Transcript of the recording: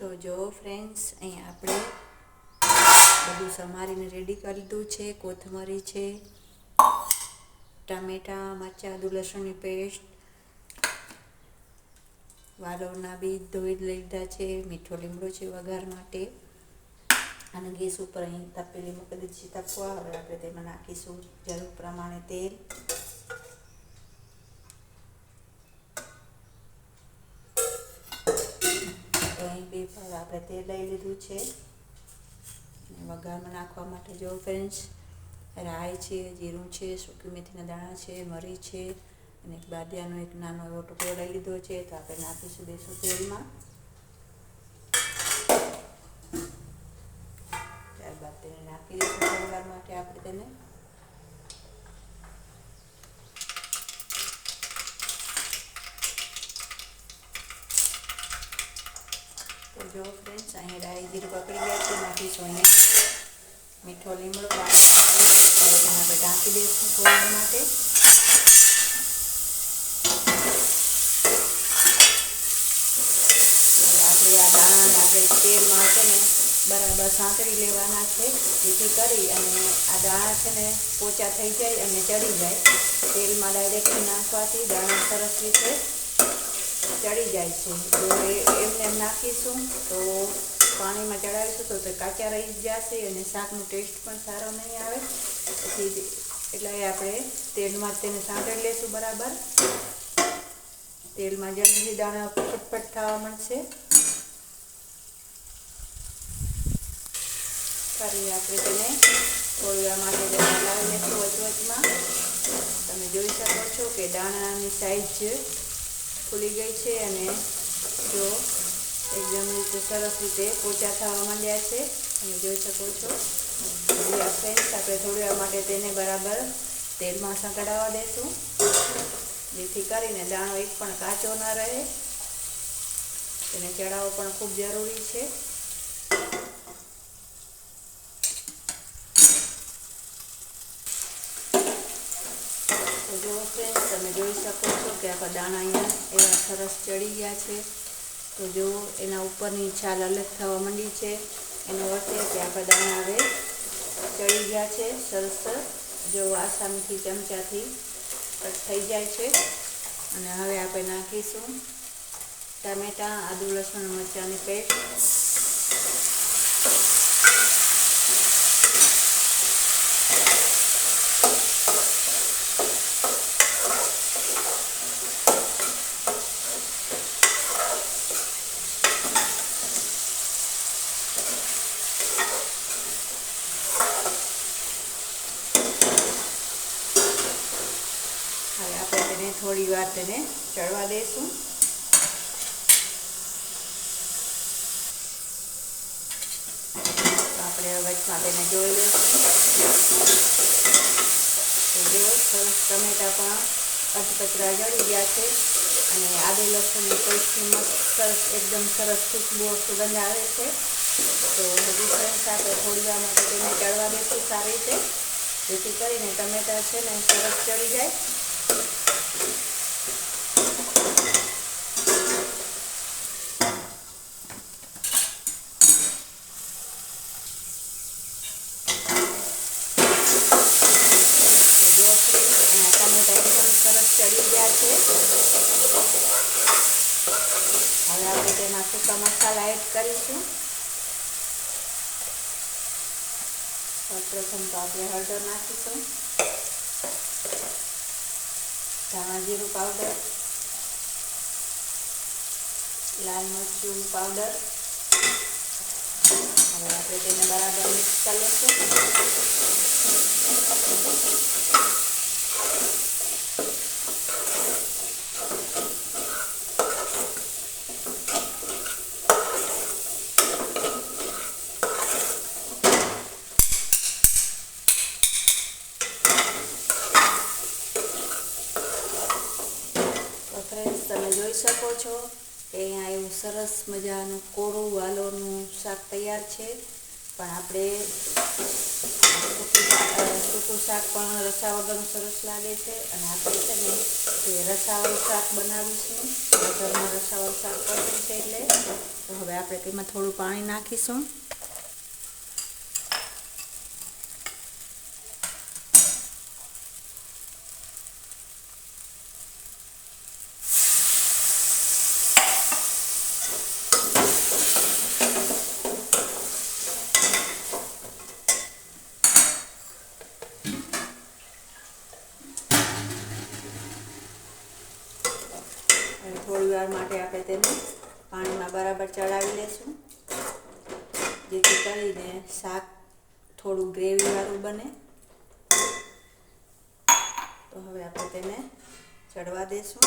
તો જો ફ્રેન્ડ્સ અહીં આપણે બધું સમારીને રેડી કરી લીધું છે. કોથમરી છે, ટામેટાં, મરચાં, આદુ, લસણની પેસ્ટ વાલોરના બીજ ધોઈ લીધા છે, મીઠો લીમડો છે વઘાર માટે. અને ગેસ ઉપર અહીં તપેલી મૂકી દીધી છે તપવા હવે આપણે તેમાં નાખીશું, જરૂર પ્રમાણે તેલ તો અહીં બે પર આપણે તેલ લઈ લીધું છે. વઘારમાં નાખવા માટે જો ફ્રેન્ડ્સ, રાઈ છે, જીરું છે, સૂકી મેથીના દાણા છે, મરી છે, અને એક બાદિયાનો એક નાનો એવો ટુકડો લઈ લીધો છે, તો આપણે નાખીશું દઈશું તેલમાં. ત્યારબાદ તેને નાખી દઈશું પરિવાર માટે આપણે તેને. જો ફ્રેન્ડ્સ અહીંયા રાઈ જીરું પકડી ગયા છે નાખીશું અહીંયા મીઠો લીમડો પાણી તેને આપણે ઢાંકી દઈશું થોડી માટે. આપણે આ દાણાને આપણે તેલમાં છે ને બરાબર સાંતળી લેવાના છે. જેથી કરી અને આ દાણા છે ને પોચા થઈ જાય અને ચડી જાય. તેલમાં ડાયરેક્ટ નાખવાથી દાણા સરસ રીતે ચડી જાય છે. તો એમને એમ નાખીશું તો પાણીમાં ચડાવીશું તો તે કાચા રહી જશે અને શાકનો ટેસ્ટ પણ સારો નહીં આવે. પછી એટલે આપણે તેલમાં તેને સાંતળી લઈશું બરાબર. તેલમાં જલ્દી દાણા ફટફટ થવા મળશે ફરી આપણે તેને થોડી માટે હલાવી લઈશું વચવચમાં તમે જોઈ શકો છો કે દાણાની સાઈઝ ખુલી ગઈ છે અને જો એકદમ રીતે સરસ રીતે પોચા થવા માંડ્યા છે. તમે જોઈ શકો છો. ફ્રેન્ડ્સ આપણે થોડી વાર માટે તેને બરાબર તેલમાં સંકળાવવા દેશું. જેથી કરીને દાણો એક પણ કાચો ન રહે. તેને ચડાવવો પણ ખૂબ જરૂરી છે તો જો ફ્રેન્ડ્સ તમે જોઈ શકો છો કે આપણા દાણા અહીંયા એવા સરસ ચડી ગયા છે. તો જો એના ઉપરની છાલ અલગ થવા માંડી છે. એનો અર્થ એ કે આખા દાણા હવે ચડી ગયા છે, સરસ જો આસાનીથી ચમચાથી કટ થઈ જાય છે. અને હવે આપણે નાખીશું ટામેટાં, આદુ, લસણ મરચાંની પેસ્ટ હવે આપણે તેને થોડી વાર તેને ચડવા દઈશું આપણે વચમાં તેને જોઈ લઈશું. જો, સરસ ટમેટા પણ અધકચરા જળી ગયા છે અને આદુ લસણની પેસ્ટની સરસ, એકદમ સરસ ખુશ્બુ સુગંધ આવે છે. તો હજી સરસ આપણે થોડી વાર માટે તેને ચડવા દઈશું સારી રીતે. જેથી કરીને ટમેટા છે ને સરસ ચડી જાય. ચડી ગયા છે હવે આપણે તેમાં સૂકા મસાલા એડ કરીશું. સૌપ્રથમ તો આપણે હળદર નાખીશું. ધાણા જીરું પાવડર લાલ મરચું પાવડર હવે આપણે તેને બરાબર મિક્સ કરી લઈશું તો ફ્રેન્ડ્સ તમે જોઈ શકો છો. કે અહીંયા એવું સરસ મજાનું કોરું વાલોનું શાક તૈયાર છે. પણ આપણે સૂકું શાક પણ રસા વગરનું સરસ લાગે છે. અને આપણે છે ને તે રસાવાળું શાક બનાવીશું ઘરમાં રસાવાળું શાક કરવું છે એટલે. હવે આપણે તેમાં થોડું પાણી નાખીશું. થોડી વાર માટે આપણે તેને પાણીમાં બરાબર ચડાવી લઈશું જેથી કરીને શાક થોડું ગ્રેવીવાળું બને. તો હવે આપણે તેને ચડવા દઈશું